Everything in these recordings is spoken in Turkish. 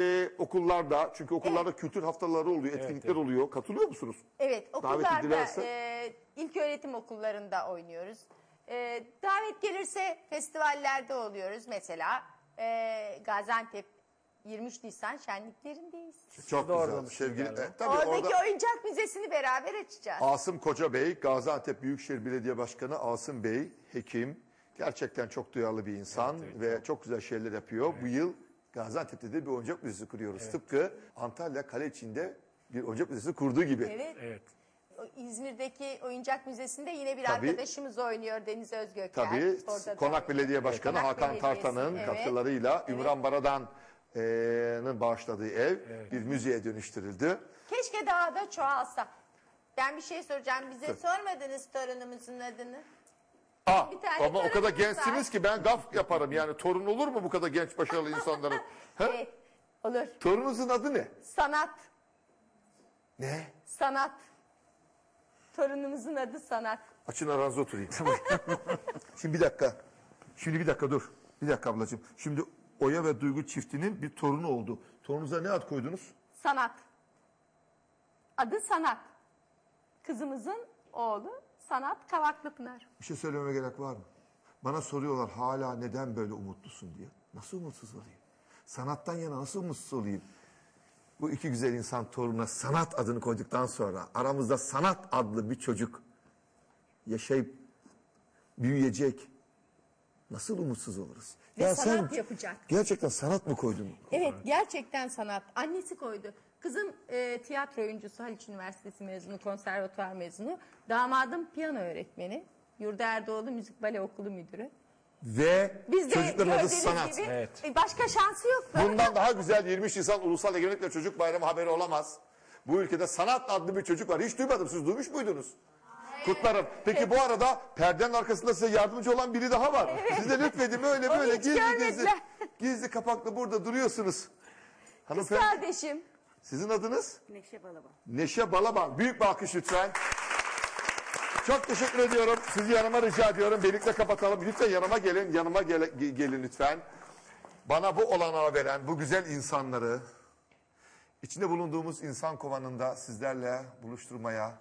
e, okullarda çünkü okullarda kültür haftaları oluyor, etkinlikler oluyor. Katılıyor musunuz? Evet, Davet okullarda, edilirse? e, ilk öğretim okullarında oynuyoruz. E, davet gelirse festivallerde oluyoruz. Mesela e, Gaziantep 23 Nisan şenliklerindeyiz. Çok Doğru güzel. Sevgili galiba. e, tabii Oradaki orada oyuncak müzesini beraber açacağız. Asım Koca Bey, Gaziantep Büyükşehir Belediye Başkanı Asım Bey, hekim. Gerçekten çok duyarlı bir insan ve çok güzel şeyler yapıyor. Bu yıl Gaziantep'te de bir oyuncak müzesi kuruyoruz. Tıpkı Antalya Kale içinde bir oyuncak müzesi kurduğu gibi. Evet. Evet. İzmir'deki oyuncak müzesinde yine bir Tabii. arkadaşımız oynuyor Deniz Özgöker. Tabii Orada da Konak oynuyor. Belediye Başkanı Konak Hakan Belediyesi, Tartan'ın evet. katkılarıyla Ümran Baradan'ın bağışladığı ev bir müzeye dönüştürüldü. Keşke daha da çoğalsa. Ben bir şey soracağım. Bize sormadınız torunumuzun adını. Aa, Bir tane ama o kadar gençsiniz var. ki ben gaf yaparım. Yani torun olur mu bu kadar genç başarılı insanların? He? Evet. Olur. Torununuzun adı ne? Sanat. Ne? Sanat. Torunumuzun adı Sanat. Açın aranızda oturayım. Şimdi bir dakika. Şimdi bir dakika dur. Bir dakika ablacığım. Şimdi Oya ve Duygu çiftinin bir torunu oldu. Torununuza ne ad koydunuz? Sanat. Adı Sanat. Kızımızın oğlu Sanat Kavaklıpınar. Bir şey söylememe gerek var mı? Bana soruyorlar hala neden böyle umutlusun diye. Nasıl umutsuz olayım? Sanattan yana nasıl umutsuz olayım? Bu iki güzel insan torununa sanat adını koyduktan sonra aramızda sanat adlı bir çocuk yaşayıp büyüyecek. Nasıl umutsuz oluruz? Ve sanat yapacak. Gerçekten sanat mı koydun? Evet gerçekten sanat. Annesi koydu. Kızım e, tiyatro oyuncusu Haliç Üniversitesi mezunu, konservatuvar mezunu. Damadım piyano öğretmeni. Yurda Erdoğlu Müzik Bale Okulu müdürü. Ve Biz çocukların adı gördüğünüz sanat. gibi Evet. e, başka şansı yoktu. Bundan daha güzel 23 Nisan Ulusal Egemenlik ve Çocuk Bayramı haberi olamaz. Bu ülkede sanat adlı bir çocuk var. Hiç duymadım. Siz duymuş muydunuz? Kutlarım. Peki bu arada perdenin arkasında size yardımcı olan biri daha var. Siz de lütfedin böyle Onu böyle hiç gizli gizli görmediler. gizli kapaklı burada duruyorsunuz. Kız Hanımefendi kardeşim. sizin adınız? Neşe Balaban. Neşe Balaban. Büyük bir alkış lütfen. Çok teşekkür ediyorum. Sizi yanıma rica ediyorum. Birlikte kapatalım. Lütfen yanıma gelin. Yanıma gele- ge- gelin lütfen. Bana bu olanağı veren bu güzel insanları içinde bulunduğumuz insan kovanında sizlerle buluşturmaya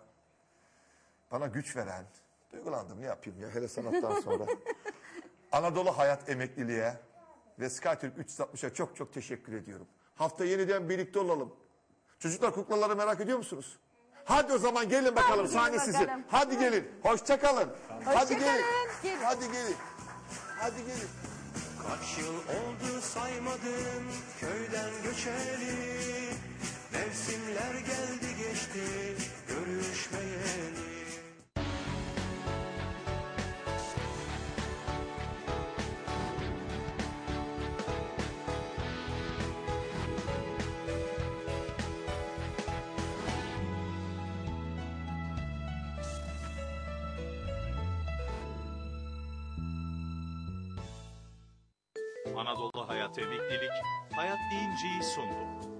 bana güç veren duygulandım ne yapayım ya hele sanattan sonra Anadolu Hayat Emekliliğe ve SkyTürk 360'a çok çok teşekkür ediyorum. Hafta yeniden birlikte olalım. Çocuklar kuklaları merak ediyor musunuz? Hadi o zaman gelin bakalım Hadi sahne sizin. bakalım. Hadi gelin. Hoşça kalın. Hadi gelin. Gelin. Hadi gelin. Hadi gelin. Kaç yıl oldu saymadım köyden göçeli Mevsimler geldi geçti görüşmeyeli Anadolu Hayat Emeklilik Hayat Deyince'yi sundu.